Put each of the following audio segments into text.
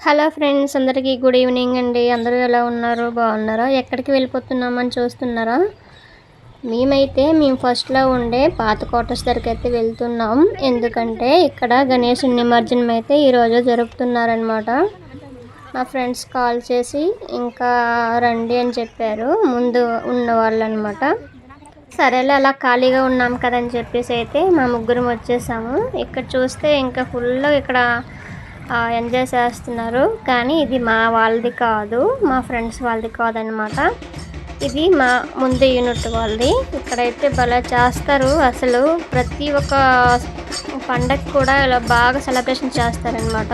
Hello friends అందరికీ good evening అండి. అందరూ ఎలా ఉన్నారు? బాగున్నారా? ఎక్కడికి వెళ్ళిపోతున్నామని చూస్తున్నారా? మేమైతే మేము ఫస్ట్లో ఉండే పాత క్వార్టర్స్ దగ్గరికి అయితే వెళ్తున్నాం. ఎందుకంటే ఇక్కడ గణేష్ నిమజ్జనం అయితే ఈరోజు జరుపుతున్నారనమాట మా ఫ్రెండ్స్ కాల్ చేసి ఇంకా రండి అని చెప్పారు. ముందు ఉన్న వాళ్ళు అనమాట సరేలే అలా ఖాళీగా ఉన్నాం కదని చెప్పేసి అయితే మా ముగ్గురం వచ్చేసాము. ఇక్కడ చూస్తే ఇంకా ఫుల్ ఇక్కడ ఎంజాయ్ చేస్తున్నారు. కానీ ఇది మా వాళ్ళది కాదు. మా ఫ్రెండ్స్ వాళ్ళది కాదనమాట ఇది మా ముందు యూనిట్ వాళ్ళది. ఇక్కడైతే భలే చేస్తారు. అసలు ప్రతి ఒక్క పండగ కూడా ఇలా బాగా సెలబ్రేషన్ చేస్తారనమాట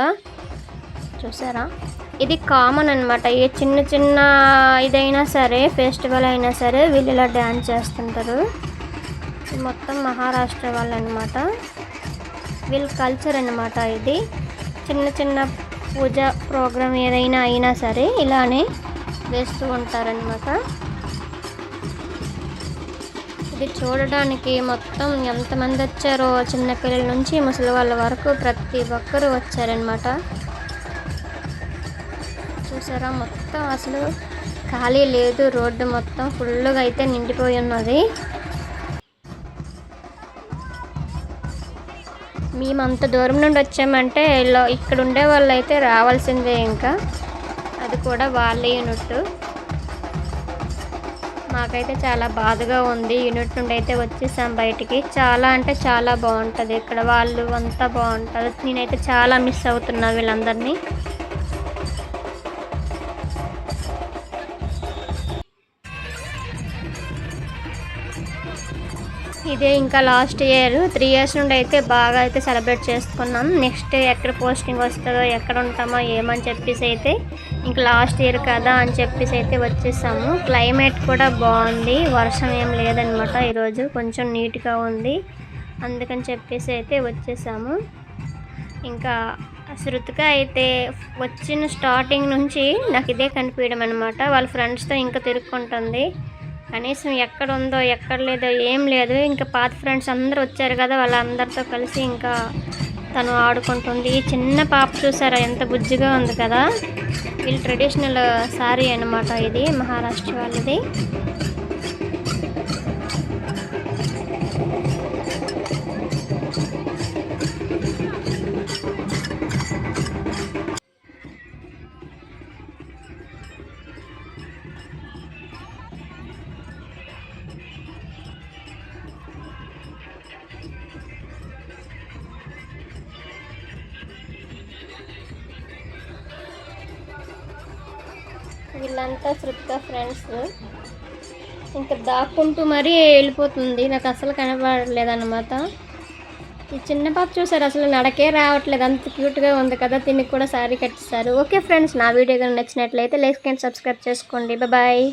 చూసారా? ఇది కామన్ అనమాట ఏ చిన్న చిన్న ఇదైనా సరే ఫెస్టివల్ అయినా సరే వీళ్ళు ఇలా డ్యాన్స్ చేస్తుంటారు. మొత్తం మహారాష్ట్ర వాళ్ళు అనమాట వీళ్ళ కల్చర్ అనమాట ఇది. చిన్న చిన్న పూజ ప్రోగ్రామ్ ఏదైనా అయినా సరే ఇలానే వేస్తూ ఉంటారనమాట ఇది చూడడానికి మొత్తం ఎంతమంది వచ్చారో చిన్నపిల్లల నుంచి ముసలి వాళ్ళ వరకు ప్రతి ఒక్కరూ వచ్చారనమాట చూసారా మొత్తం అసలు ఖాళీ లేదు రోడ్డు మొత్తం ఫుల్గా అయితే నిండిపోయి ఉన్నది. మేము అంత దూరం నుండి వచ్చామంటే ఇక్కడ ఉండే వాళ్ళు అయితే రావాల్సిందే ఇంకా. అది కూడా వాళ్ళ యూనిట్. మాకైతే చాలా బాధగా ఉంది. యూనిట్ నుండి అయితే వచ్చేసాం బయటికి. చాలా అంటే చాలా బాగుంటుంది. ఇక్కడ వాళ్ళు అంతా బాగుంటుంది నేనైతే చాలా మిస్ అవుతున్నా వీళ్ళందరినీ. ఇదే ఇంకా లాస్ట్ ఇయర్. త్రీ ఇయర్స్ నుండి అయితే బాగా అయితే సెలబ్రేట్ చేసుకున్నాం. నెక్స్ట్ ఎక్కడ పోస్టింగ్ వస్తుందో ఎక్కడ ఉంటామో ఏమని చెప్పేసి అయితే ఇంకా లాస్ట్ ఇయర్ కదా అని చెప్పేసి అయితే వచ్చేసాము. క్లైమేట్ కూడా బాగుంది. వర్షం ఏం లేదనమాట ఈరోజు. కొంచెం నీట్గా ఉంది. అందుకని చెప్పేసి అయితే వచ్చేసాము. ఇంకా శృతిక అయితే వచ్చిన స్టార్టింగ్ నుంచి నాకు ఇదే కనిపించడం అనమాట. వాళ్ళ ఫ్రెండ్స్తో ఇంకా తిరుక్కుంటుంది. కనీసం ఎక్కడ ఉందో ఎక్కడ లేదో ఏం లేదు. ఇంకా పాత ఫ్రెండ్స్ అందరూ వచ్చారు కదా వాళ్ళందరితో కలిసి ఇంకా తను ఆడుకుంటుంది. చిన్న పాప చూసారా ఎంత బుజ్జిగా ఉంది కదా. వీళ్ళు ట్రెడిషనల్ శారీ అనమాట ఇది మహారాష్ట్ర వాళ్ళది. వీళ్ళంతా శృతిక ఫ్రెండ్స్. ఇంకా దాక్కుంటూ మరీ వెళ్ళిపోతుంది. నాకు అసలు కనబడలేదన్నమాట. ఈ చిన్న పాప చూసారు అసలు నడకే రావట్లేదు. అంత క్యూట్గా ఉంది కదా దీనికి కూడా సారీ కట్టిస్తారు. ఓకే ఫ్రెండ్స్ నా వీడియో కానీ నచ్చినట్లయితే లైక్ అండ్ సబ్స్క్రైబ్ చేసుకోండి. బాయ్.